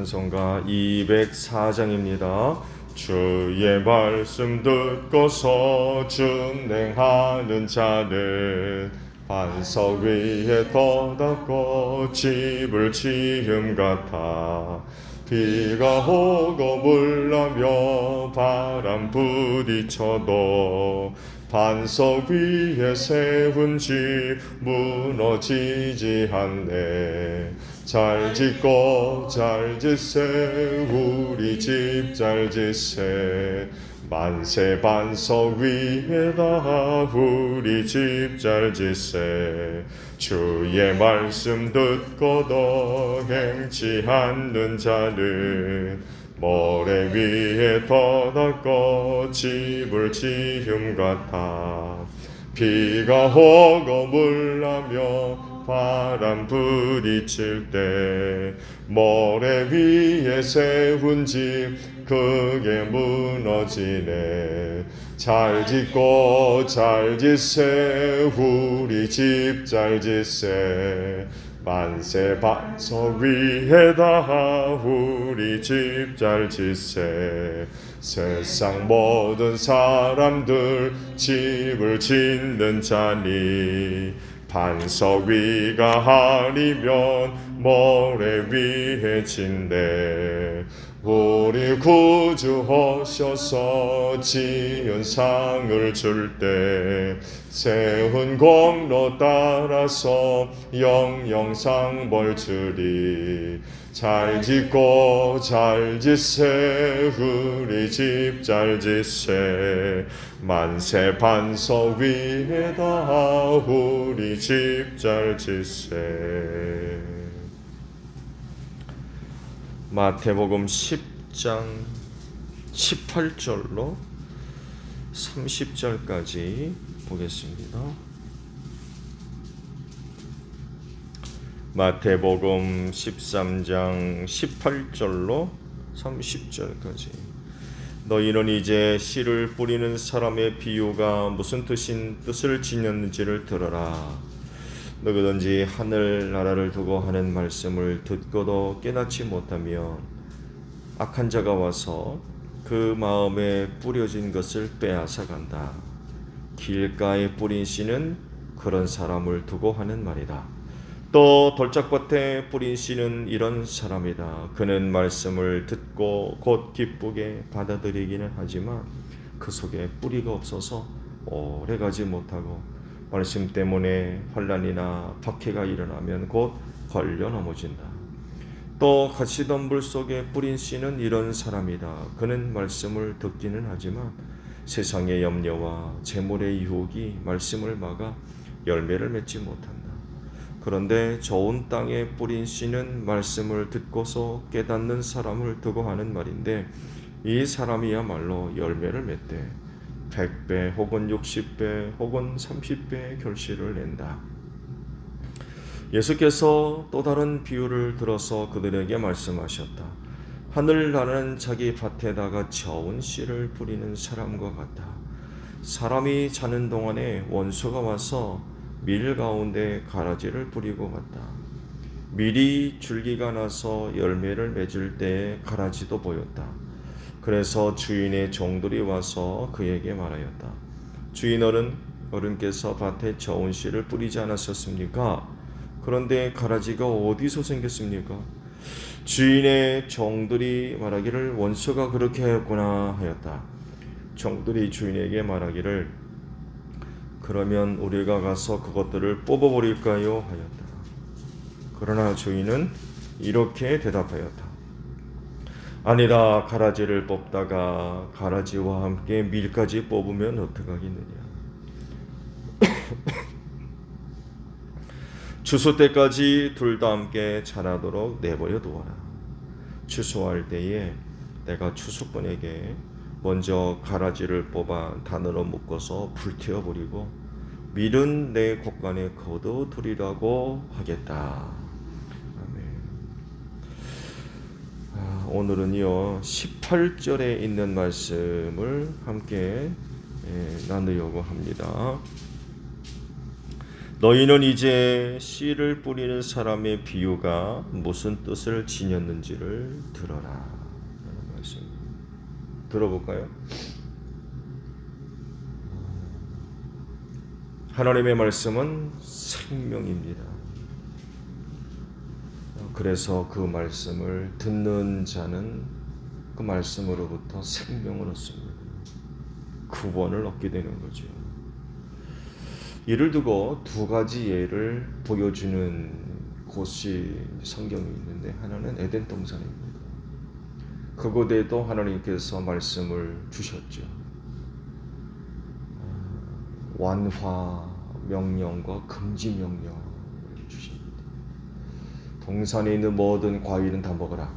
찬송가 204장입니다. 주의 말씀 듣고서 준행하는 자는 반석 위에 떠닫고 집을 지음 같아 비가 오고 물나며 바람 부딪혀도 반석 위에 세운 집 무너지지 않네. 잘 짓고 잘 짓세 우리 집 잘 짓세. 만세 반석 위에다 우리 집 잘 짓세. 주의 말씀 듣고 도 행치 않는 자는 모래 위에 떠닫고 집을 지음 같아. 비가 오고 물나며 바람 부딪힐 때 모래 위에 세운 집 그게 무너지네. 잘 짓고 잘 짓세. 우리 집 잘 짓세 만세 반석 위에다 우리 집 잘 짓세. 세상 모든 사람들 집을 짓는 자니 반석 위가 아니면 모래 위에 짓네 우리 구주 오셔서 지은 상을 줄 때 세운 공로 따라서 영영상 벌 주리. 잘 짓고 잘 짓세 우리 집 잘 짓세. 만세 반석 위에다 우리 집 잘 짓세 마태복음 10장 18절로 30절까지 보겠습니다. 마태복음 13장 18절로 30절까지 너희는 이제 씨를 뿌리는 사람의 비유가 무슨 뜻인 뜻을 지녔는지를 들어라. 누구든지 하늘 나라를 두고 하는 말씀을 듣고도 깨닫지 못하면 악한 자가 와서 그 마음에 뿌려진 것을 빼앗아 간다. 길가에 뿌린 씨는 그런 사람을 두고 하는 말이다. 또 돌짝밭에 뿌린 씨는 이런 사람이다. 그는 말씀을 듣고 곧 기쁘게 받아들이기는 하지만 그 속에 뿌리가 없어서 오래 가지 못하고 말씀 때문에 환란이나 박해가 일어나면 곧 걸려 넘어진다. 또 가시던 물 속에 뿌린 씨는 이런 사람이다. 그는 말씀을 듣기는 하지만 세상의 염려와 재물의 유혹이 말씀을 막아 열매를 맺지 못한다. 그런데 좋은 땅에 뿌린 씨는 말씀을 듣고서 깨닫는 사람을 두고 하는 말인데 이 사람이야말로 열매를 맺되 100배 혹은 60배 혹은 30배의 결실을 낸다. 예수께서 또 다른 비유를 들어서 그들에게 말씀하셨다. 하늘나라는 자기 밭에다가 저은 씨를 뿌리는 사람과 같다. 사람이 자는 동안에 원수가 와서 밀 가운데 가라지를 뿌리고 갔다. 밀이 줄기가 나서 열매를 맺을 때에 가라지도 보였다. 그래서 주인의 종들이 와서 그에게 말하였다. 주인 어른 어른께서 밭에 저온 씨를 뿌리지 않았었습니까? 그런데 가라지가 어디서 생겼습니까? 주인의 종들이 말하기를 원수가 그렇게 하였구나 하였다. 종들이 주인에게 말하기를 그러면 우리가 가서 그것들을 뽑아버릴까요? 하였다. 그러나 주인은 이렇게 대답하였다. 아니다. 가라지를 뽑다가 가라지와 함께 밀까지 뽑으면 어떡하겠느냐. 추수 때까지 둘 다 함께 자라도록 내버려 두어라. 추수할 때에 내가 추수꾼에게 먼저 가라지를 뽑아 단으로 묶어서 불태워 버리고 밀은 내 곳간에 거둬 두리라고 하겠다. 아멘. 아, 오늘은요 18절에 있는 말씀을 함께 예, 나누려고 합니다. 너희는 이제 씨를 뿌리는 사람의 비유가 무슨 뜻을 지녔는지를 들어라. 말씀. 들어볼까요? 하나님의 말씀은 생명입니다. 그래서 그 말씀을 듣는 자는 그 말씀으로부터 생명을 얻습니다. 구원을 얻게 되는 거죠. 이를 두고 두 가지 예를 보여주는 곳이 성경이 있는데 하나는 에덴 동산입니다. 그곳에도 하나님께서 말씀을 주셨죠. 완화 명령과 금지 주십니다. 동산에 있는 모든 과일은 다 먹어라.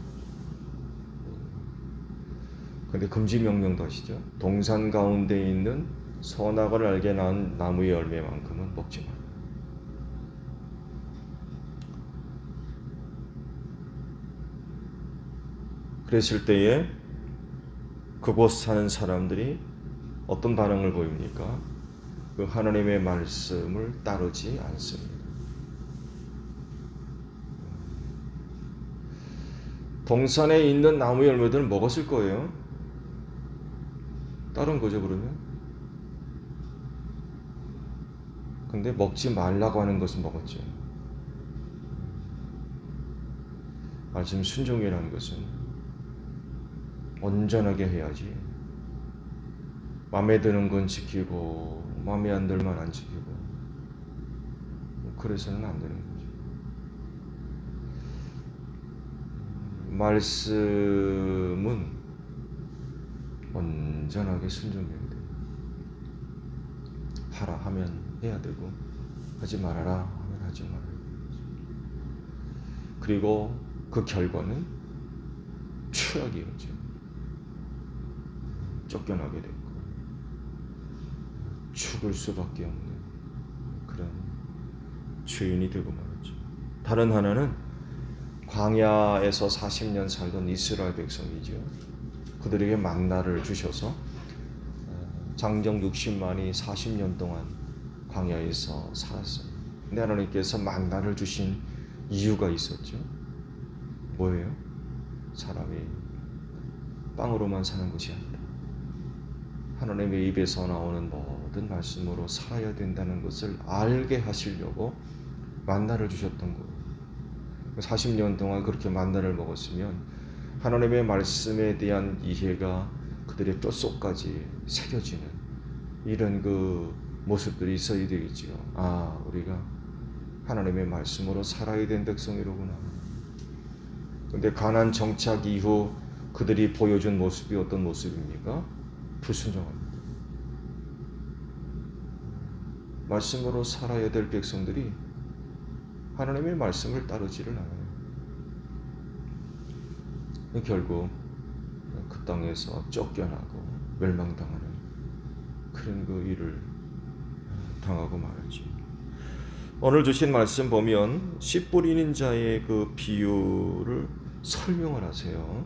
근데 금지 명령도 하시죠. 동산 가운데 있는 선악을 알게 난 나무의 열매만큼은 먹지 마. 그랬을 때에 그곳 사는 사람들이 어떤 반응을 보입니까? 그 하나님의 말씀을 따르지 않습니다. 동산에 있는 나무 열매들은 먹었을 거예요. 다른 거죠, 그러면? 근데 먹지 말라고 하는 것은 먹었죠. 말씀 순종이라는 것은 온전하게 해야지. 마음에 드는 건 지키고 마음에 안 들만 안 지키고 그래서는 안 되는 거죠. 말씀은 온전하게 순종해야 돼. 하라 하면 해야 되고 하지 말아라 하면 하지 말아야 돼. 그리고 그 결과는 최악이었죠. 쫓겨나게 됐고 죽을 수밖에 없는 그런 죄인이 되고 말았죠. 다른 하나는 광야에서 40년 살던 이스라엘 백성이죠. 그들에게 만나를 주셔서 어, 장정 60만이 40년 동안 광야에서 살았어요. 근데 하나님께서 만나를 주신 이유가 있었죠. 뭐예요? 사람이 빵으로만 사는 것이 아니라 하나님의 입에서 나오는 모든 말씀으로 살아야 된다는 것을 알게 하시려고 만나를 주셨던 거예요. 40년 동안 그렇게 만나를 먹었으면 하나님의 말씀에 대한 이해가 그들의 뼛속까지 새겨지는 이런 그 모습들이 있어야 되겠지요. 아, 우리가 하나님의 말씀으로 살아야 된 백성이로구나. 근데 가난 정착 이후 그들이 보여준 모습이 어떤 모습입니까? 불순종합니다. 말씀으로 살아야 될 백성들이 하나님의 말씀을 따르지를 않아요. 결국 그 땅에서 쫓겨나고 멸망당하는 그런 그 일을 당하고 말았지. 오늘 주신 말씀 보면 씨 뿌리는 자의 그 비유를 설명을 하세요.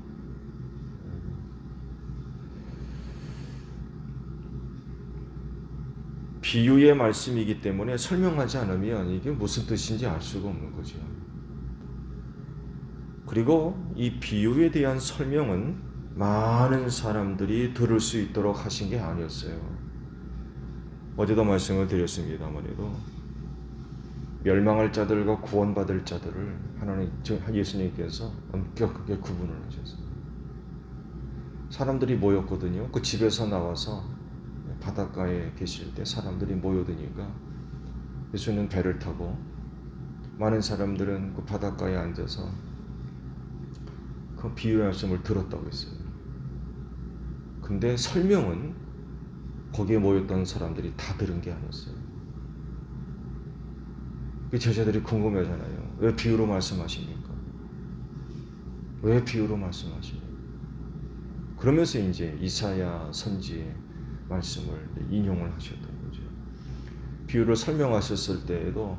비유의 말씀이기 때문에 설명하지 않으면 이게 무슨 뜻인지 알 수가 없는 거죠. 그리고 이 비유에 대한 설명은 많은 사람들이 들을 수 있도록 하신 게 아니었어요. 어제도 말씀을 드렸습니다만에도 멸망할 자들과 구원받을 자들을 하나님 저 예수님께서 엄격하게 구분을 하셨어요. 사람들이 모였거든요. 그 집에서 나와서 바닷가에 계실 때 사람들이 모여드니까 예수는 배를 타고 많은 사람들은 그 바닷가에 앉아서 그 비유의 말씀을 들었다고 했어요. 근데 설명은 거기에 모였던 사람들이 다 들은 게 아니었어요. 그 제자들이 궁금해하잖아요. 왜 비유로 말씀하십니까? 왜 비유로 말씀하십니까? 그러면서 이제 이사야 선지의 말씀을 인용을 하셨던 거죠. 비유를 설명하셨을 때에도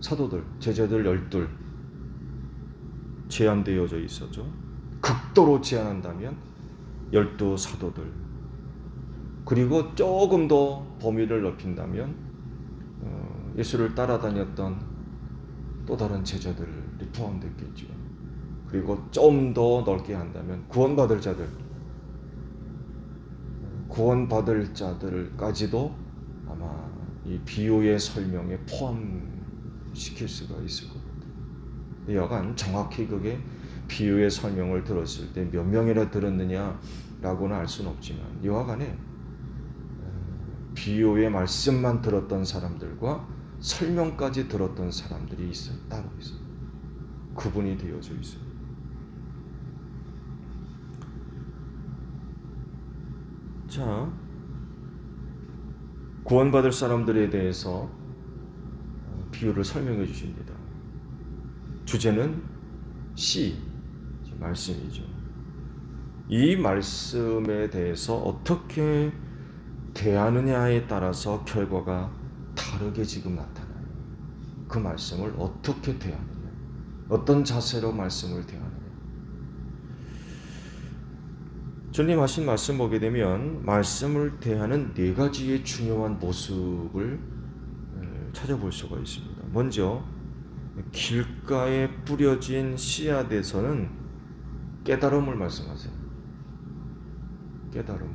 사도들, 제자들 열둘 제한되어져 있었죠. 극도로 제한한다면 열두 사도들 그리고 조금 더 범위를 넓힌다면 어, 예수를 따라다녔던 또 다른 제자들이 포함됐겠죠. 그리고 좀 더 넓게 한다면 구원받을 자들, 구원받을 자들까지도 아마 이 비유의 설명에 포함시킬 수가 있을 것 같아요. 여간 정확히 그게 비유의 설명을 들었을 때 몇 명이나 들었느냐라고는 알 수는 없지만 여하간에 비유의 말씀만 들었던 사람들과 설명까지 들었던 사람들이 있어요. 따로 있어요. 구분이 되어져 있어요. 자, 구원받을 사람들에 대해서 비유를 설명해 주십니다. 주제는 씨, 말씀이죠. 이 말씀에 대해서 어떻게 대하느냐에 따라서 결과가 다르게 지금 나타나요. 그 말씀을 어떻게 대하느냐, 어떤 자세로 말씀을 대하느냐. 주님 하신 말씀 보게 되면 말씀을 대하는 네 가지의 중요한 모습을 찾아볼 수가 있습니다. 먼저 길가에 뿌려진 씨앗에서는 깨달음을 말씀하세요. 깨달음.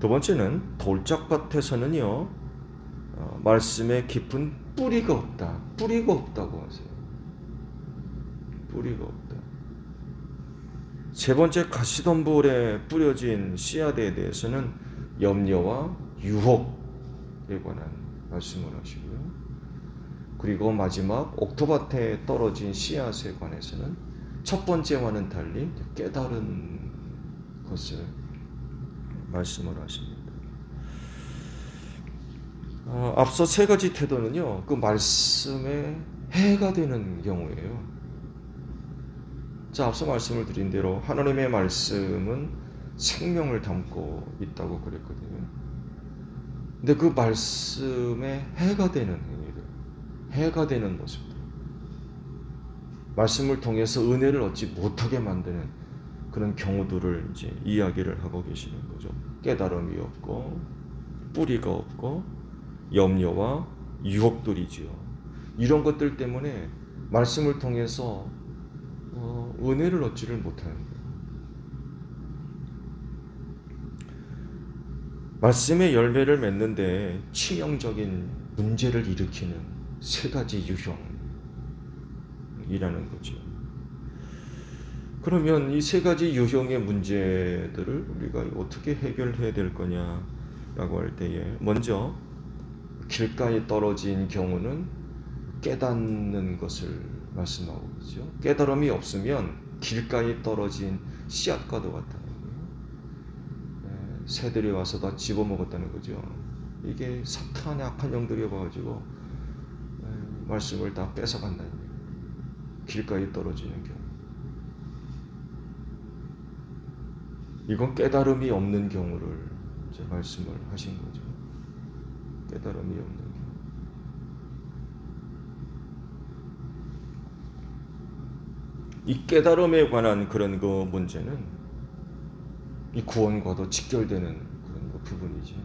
두 번째는 돌짝밭에서는요 어, 말씀에 깊은 뿌리가 없다. 뿌리가 없다고 하세요. 뿌리가 없다. 세 번째 가시덤불에 뿌려진 씨앗에 대해서는 염려와 유혹에 관한 말씀을 하시고요. 그리고 마지막 옥토밭에 떨어진 씨앗에 관해서는 첫 번째와는 달리 깨달은 것을 말씀을 하십니다. 어, 앞서 세 가지 태도는요, 그 말씀에 해가 되는 경우예요. 자, 앞서 말씀을 드린 대로 하나님의 말씀은 생명을 담고 있다고 그랬거든요. 근데 그 말씀에 해가 되는 행위들, 해가 되는 모습들, 말씀을 통해서 은혜를 얻지 못하게 만드는 그런 경우들을 이제 이야기를 하고 계시는 거죠. 깨달음이 없고, 뿌리가 없고, 염려와 유혹들이지요. 이런 것들 때문에 말씀을 통해서 어, 은혜를 얻지를 못하는 거예요. 말씀의 열매를 맺는데 치명적인 문제를 일으키는 세 가지 유형이라는 거죠. 그러면 이 세 가지 유형의 문제들을 우리가 어떻게 해결해야 될 거냐라고 할 때에 먼저 길가에 떨어진 경우는 깨닫는 것을 말씀하고 있죠. 깨달음이 없으면 길가에 떨어진 씨앗과도 거예요. 네, 새들이 와서 다 집어먹었다는 거죠. 이게 사탄의 악한 영들이 와가지고 네, 말씀을 다 뺏어간다는 거예요. 길가에 떨어지는 경우. 이건 깨달음이 없는 경우를 이제 말씀을 하신 거죠. 깨달음이 없는 경우. 이 깨달음에 관한 그런 그 문제는 이 구원과도 직결되는 그런 그 부분이지.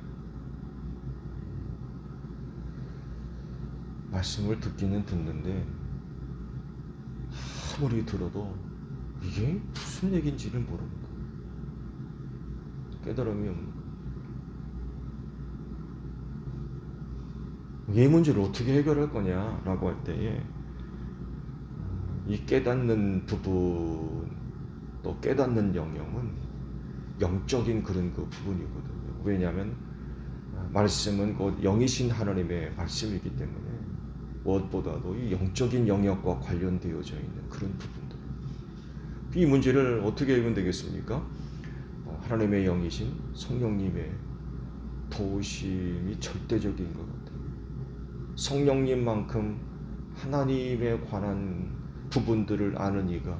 말씀을 듣기는 듣는데 아무리 들어도 이게 무슨 얘기인지를 모릅니다. 깨달음이 없는 이 문제를 어떻게 해결할 거냐라고 할 때에 이 깨닫는 부분 또 깨닫는 영역은 영적인 그런 그 부분이거든요. 왜냐하면 말씀은 곧 영이신 하나님의 말씀이기 때문에 무엇보다도 이 영적인 영역과 관련되어져 있는 그런 부분들. 이 문제를 어떻게 해결 되겠습니까? 어, 하나님의 영이신 성령님의 도우심이 절대적인 것 같아요. 성령님만큼 하나님에 관한 부분들을 아는 이가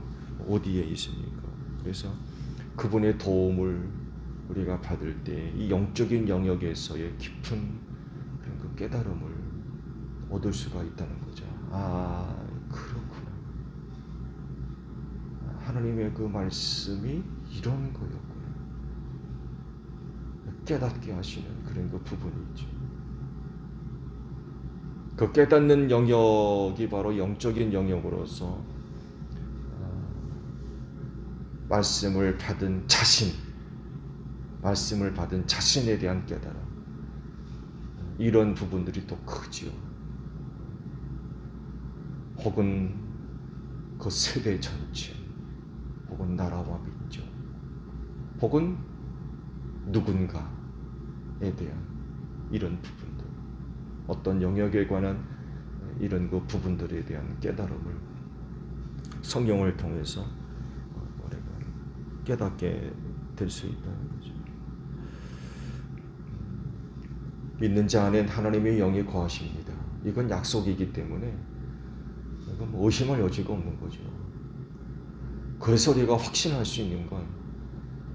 어디에 있습니까? 그래서 그분의 도움을 우리가 받을 때 이 영적인 영역에서의 깊은 그 깨달음을 얻을 수가 있다는 거죠. 아, 그렇구나. 하나님의 그 말씀이 이런 거였구나. 깨닫게 하시는 그런 그 부분이 있죠. 그 깨닫는 영역이 바로 영적인 영역으로서 어, 말씀을 받은 자신, 말씀을 받은 자신에 대한 깨달음, 이런 부분들이 또 크지요. 혹은 그 세대 전체, 혹은 나라와 민족, 혹은 누군가에 대한 이런 부분들, 어떤 영역에 관한 이런 그 부분들에 대한 깨달음을 성경을 통해서 어, 우리가 깨닫게 될 수 있다는 거죠. 믿는 자 안엔 하나님의 영이 거하십니다. 이건 약속이기 때문에 이건 뭐 의심할 여지가 없는 거죠. 그래서 우리가 확신할 수 있는 건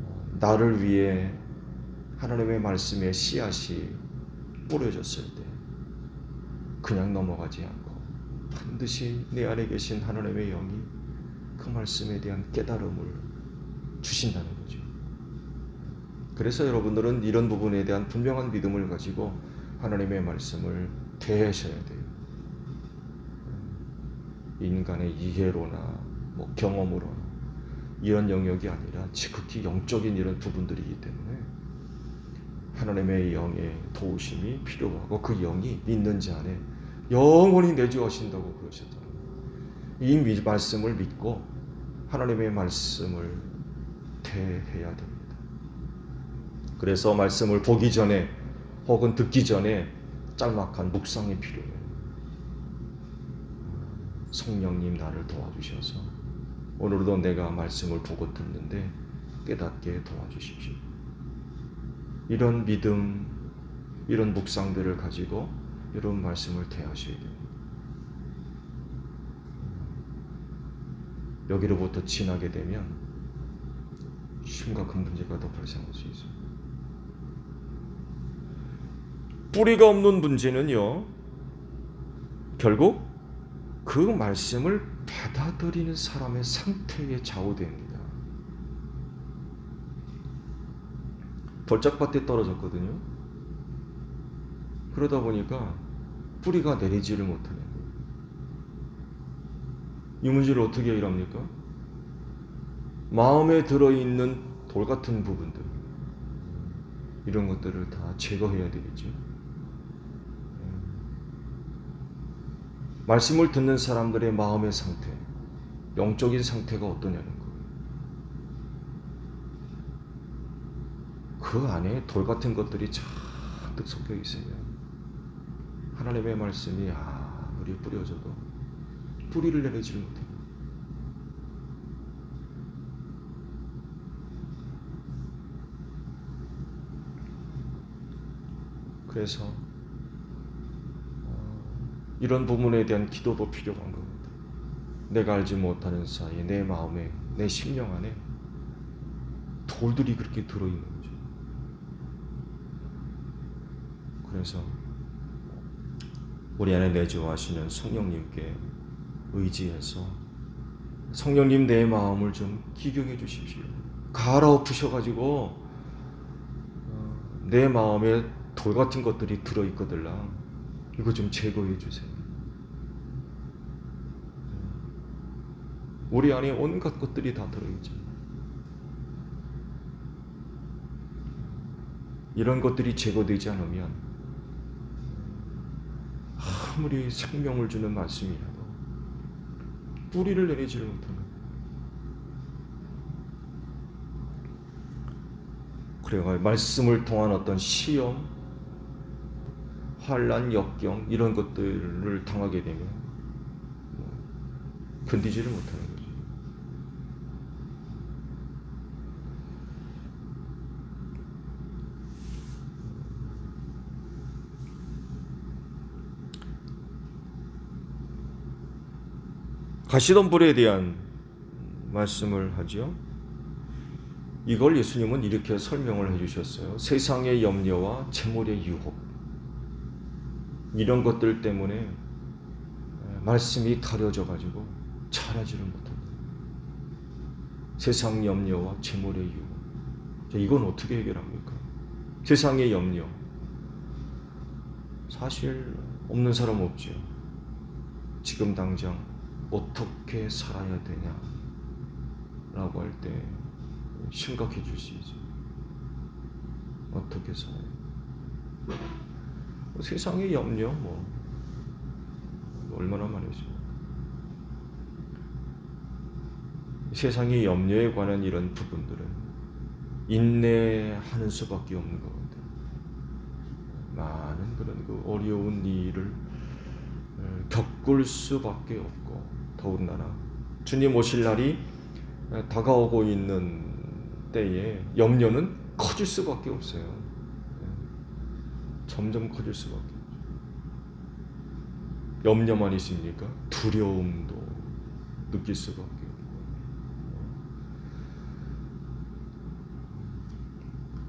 어, 나를 위해 하나님의 말씀의 씨앗이 뿌려졌을 때 그냥 넘어가지 않고 반드시 내 안에 계신 하나님의 영이 그 말씀에 대한 깨달음을 주신다는 거죠. 그래서 여러분들은 이런 부분에 대한 분명한 믿음을 가지고 하나님의 말씀을 대하셔야 돼요. 인간의 이해로나 뭐 경험으로나 이런 영역이 아니라 지극히 영적인 이런 부분들이기 때문에 하나님의 영의 도우심이 필요하고 그 영이 믿는 자 안에 영원히 내주하신다고 그러셨잖아요. 이 말씀을 믿고 하나님의 말씀을 대해야 됩니다. 그래서 말씀을 보기 전에 혹은 듣기 전에 짤막한 묵상이 필요해요. 성령님 나를 도와주셔서 오늘도 내가 말씀을 보고 듣는데 깨닫게 도와주십시오. 이런 믿음, 이런 묵상들을 가지고 이런 말씀을 대하셔야 됩니다. 여기로부터 지나게 되면 심각한 문제가 더 발생할 수 있습니다. 뿌리가 없는 문제는요, 결국 그 말씀을 받아들이는 사람의 상태에 좌우됩니다. 돌짝밭에 떨어졌거든요. 그러다 보니까 뿌리가 내리지를 못하는 거예요. 이 문제를 어떻게 해결합니까? 마음에 들어있는 돌 같은 부분들, 이런 것들을 다 제거해야 되겠죠. 말씀을 듣는 사람들의 마음의 상태, 영적인 상태가 어떠냐는 거예요. 그 안에 돌 같은 것들이 잔뜩 섞여 있으면 하나님의 말씀이 아무리 뿌려져도 뿌리를 내리지를 못해요. 그래서 이런 부분에 대한 기도도 필요한 겁니다. 내가 알지 못하는 사이에 내 마음에 내 심령 안에 돌들이 그렇게 들어있는 거죠. 그래서 우리 안에 내주하시는 성령님께 의지해서 성령님 내 마음을 좀 기경해 주십시오. 갈아엎으셔가지고 어, 내 마음에 돌 같은 것들이 들어있거들랑 이거 좀 제거해 주세요. 우리 안에 온갖 것들이 다 들어있죠. 이런 것들이 제거되지 않으면 아무리 생명을 주는 말씀이라도 뿌리를 내리지를 못하는 그래가 말씀을 통한 어떤 시험, 환란, 역경 이런 것들을 당하게 되면 뭐 견디지를 못하는 거죠. 가시던 불에 대한 말씀을 하죠. 이걸 예수님은 이렇게 설명을 해주셨어요. 세상의 염려와 재물의 유혹 이런 것들 때문에 말씀이 가려져 가지고 잘하지를 못한다. 세상 염려와 재물의 유혹. 자, 이건 어떻게 해결합니까? 세상의 염려. 사실 없는 사람 없죠. 지금 당장 어떻게 살아야 되냐? 라고 할 때 심각해질 수 있죠. 어떻게 살아야 뭐 세상의 염려 뭐 얼마나 많으십니까? 세상의 염려에 관한 이런 부분들은 인내하는 수밖에 없는 것 같아요. 많은 그런 그 어려운 일을 어, 겪을 수밖에 없고 더군다나 주님 오실 날이 다가오고 있는 때에 염려는 커질 수밖에 없어요. 점점 커질 수밖에. 염려만 있습니까? 두려움도 느낄 수밖에 없고.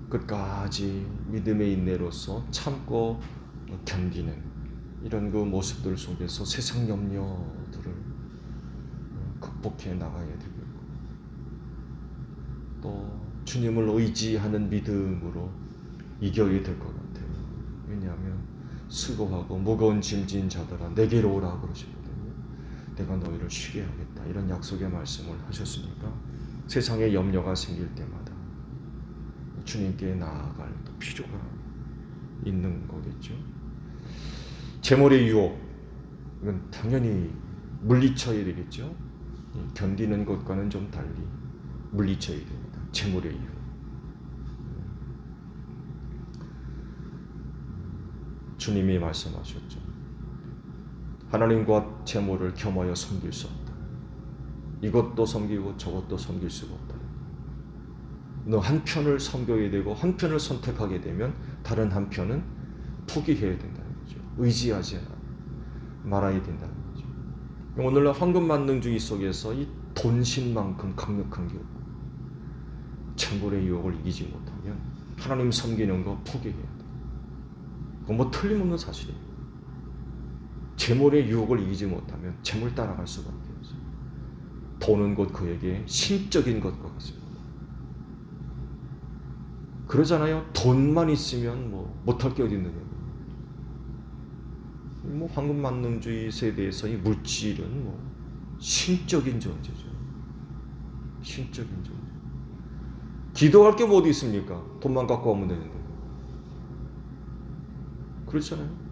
끝까지 믿음의 인내로서 참고 견디는 이런 그 모습들 속에서 세상 염려들을 극복해 나가야 되겠고 또 주님을 의지하는 믿음으로 이겨야 될 것 같아요. 왜냐하면 수고하고 무거운 짐진 자들아 내게로 오라 그러시거든요. 내가 너희를 쉬게 하겠다 이런 약속의 말씀을 하셨으니까 세상에 염려가 생길 때마다 주님께 나아갈 또 필요가 있는 거겠죠. 재물의 유혹 이건 당연히 물리쳐야 되겠죠. 견디는 것과는 좀 달리 물리쳐야 됩니다. 재물의 유혹. 주님이 말씀하셨죠. 하나님과 재물을 겸하여 섬길 수 없다. 이것도 섬기고 저것도 섬길 수가 없다. 너 한편을 섬겨야 되고 한편을 선택하게 되면 다른 한편은 포기해야 된다는 거죠. 의지하지 말아야 된다는 거죠. 오늘날 황금 만능주의 속에서 이 돈신만큼 강력한 게 없고 재물의 유혹을 이기지 못하면 하나님 섬기는 거 포기해야 돼. 뭐 틀림없는 사실이에요. 재물의 유혹을 이기지 못하면 재물 따라갈 수밖에 없어요. 돈은 곧 그에게 신적인 것과 같습니다. 그러잖아요. 돈만 있으면 뭐 못할 게 어디 있느냐. 뭐 황금 만능주의 세대에서 이 물질은 뭐 신적인 존재죠. 신적인 존재. 기도할 게뭐 어디 있습니까? 돈만 갖고 오면 되는데. 그렇잖아요.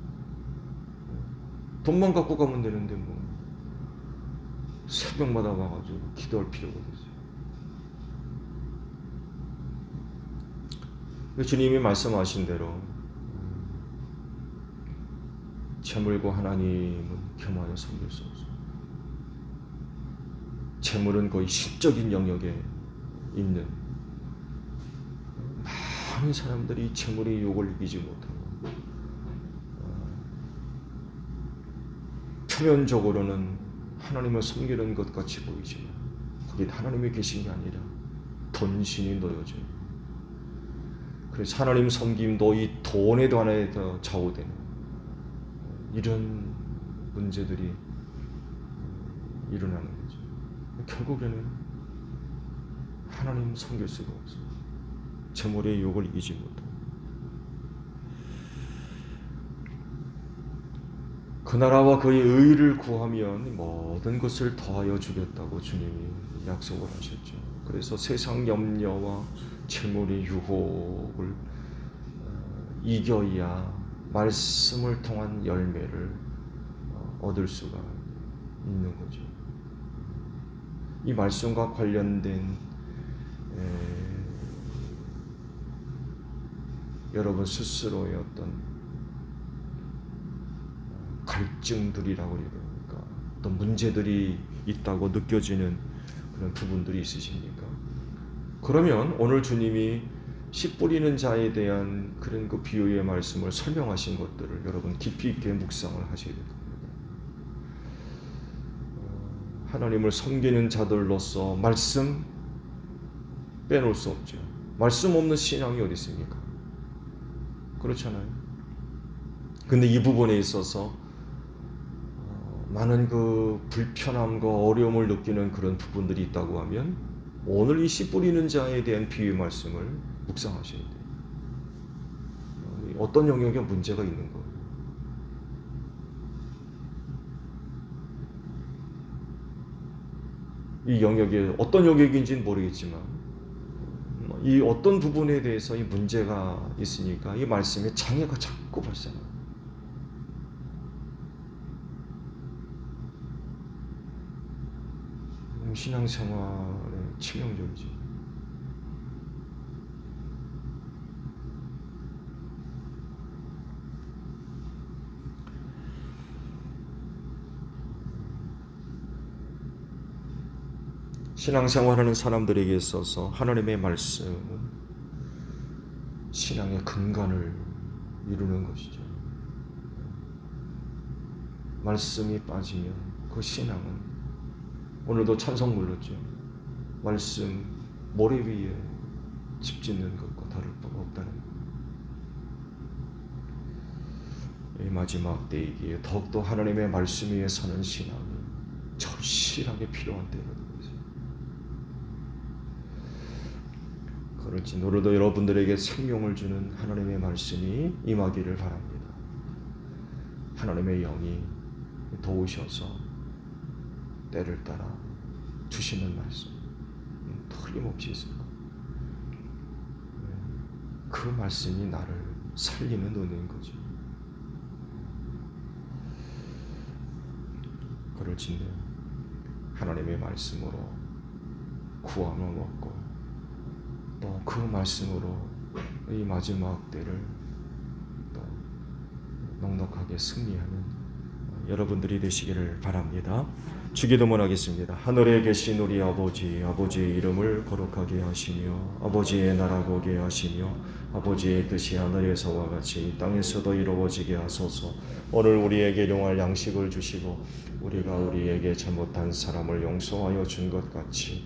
돈만 갖고 가면 되는데 뭐 새벽마다 와가지고 기도할 필요가 없어요. 주님이 말씀하신 대로 재물과 하나님은 겸하여 섬길 수 없어요. 재물은 거의 신적인 영역에 있는 많은 사람들이 재물의 욕을 이기지 못하고 표면적으로는 하나님을 섬기는 것 같이 보이지만 거기 하나님이 계신 게 아니라 돈신이 놓여져 그래서 하나님 섬김도 이 돈에 관해서 좌우되는 이런 문제들이 일어나는 거죠. 결국에는 하나님 섬길 수가 없어요. 재물의 욕을 이기지 못하고 그 나라와 그의 의를 구하면 모든 것을 더하여 주겠다고 주님이 약속을 하셨죠. 그래서 세상 염려와 재물의 유혹을 어, 이겨야 말씀을 통한 열매를 얻을 수가 있는 거죠. 이 말씀과 관련된 에, 여러분 스스로의 어떤 갈증들이라고 그래야 됩니까? 어떤 문제들이 있다고 느껴지는 그런 부분들이 있으십니까? 그러면 오늘 주님이 씨 뿌리는 자에 대한 그런 그 비유의 말씀을 설명하신 것들을 여러분 깊이 있게 묵상을 하셔야 됩니다. 어, 하나님을 섬기는 자들로서 말씀 빼놓을 수 없죠. 말씀 없는 신앙이 어디 있습니까? 그렇잖아요. 근데 이 부분에 있어서 어, 많은 그 불편함과 어려움을 느끼는 그런 부분들이 있다고 하면 오늘 이 씨 뿌리는 자에 대한 비유 말씀을 묵상하셔야 돼요. 어, 어떤 영역에 문제가 있는 거예요. 이 영역이 어떤 영역인지는 모르겠지만 이 어떤 부분에 대해서 이 문제가 있으니까 이 말씀에 장애가 자꾸 발생합니다. 음, 신앙생활에 치명적이지. 신앙생활하는 사람들에게 있어서 하나님의 말씀은 신앙의 근간을 이루는 것이죠. 말씀이 빠지면 그 신앙은 오늘도 찬송 불렀죠. 말씀 모래 위에 집 짓는 것과 다를 바가 없다는 것. 이 마지막 때이기에 더욱더 하나님의 말씀 위에 사는 신앙이 절실하게 필요한 되고 있습니다. 그렇지 오늘도 여러분들에게 생명을 주는 하나님의 말씀이 임하기를 바랍니다. 하나님의 영이 도우셔서 때를 따라 주시는 말씀 음, 틀림없이 있습니다. 그 말씀이 나를 살리는 은혜인 거죠. 그럴진데 하나님의 말씀으로 얻고 또 그 말씀으로 이 마지막 때를 또 넉넉하게 승리하는 여러분들이 되시기를 바랍니다. 주기도문 하겠습니다. 하늘에 계신 우리 아버지, 아버지의 이름을 거룩하게 하시며 아버지의 나라가 오게 하시며 아버지의 뜻이 하늘에서와 같이 이 땅에서도 이루어지게 하소서. 오늘 우리에게 일용할 양식을 주시고 우리가 우리에게 잘못한 사람을 용서하여 준 것 같이